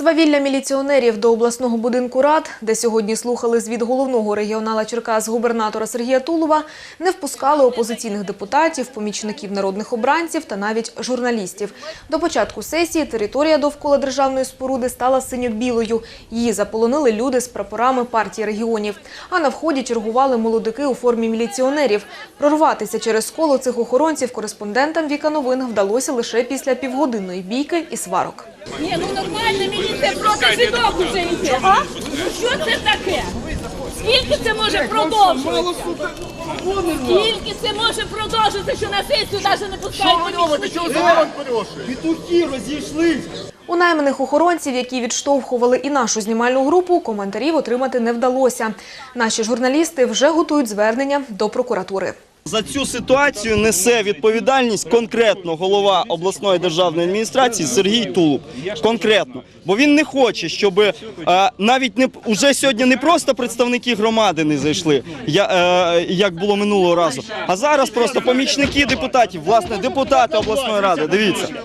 Свавілля міліціонерів до обласного будинку рад, де сьогодні слухали звіт головного регіонала Черкас губернатора Сергія Тулова, не впускали опозиційних депутатів, помічників народних обранців та навіть журналістів. До початку сесії територія довкола державної споруди стала синьо-білою. Її заполонили люди з прапорами партії регіонів. А на вході чергували молодики у формі міліціонерів. Прорватися через коло цих охоронців кореспондентам Віка Новин вдалося лише після півгодинної бійки і сварок. Ні, ну нормальна міліція проти жінок уже йде. А? Що це таке? Скільки це може продовжуватися? Скільки це може продовжитися, що на сесію навіть не пускають помічників? Петухи розійшлись. У найманих охоронців, які відштовхували і нашу знімальну групу, коментарів отримати не вдалося. Наші журналісти вже готують звернення до прокуратури. За цю ситуацію несе відповідальність конкретно голова обласної державної адміністрації Сергій Тулуб. Конкретно, бо він не хоче, щоб е, навіть не уже сьогодні не просто представники громади не зайшли, я, е, як було минулого разу, а зараз просто помічники депутатів, власне, депутати обласної ради. Дивіться,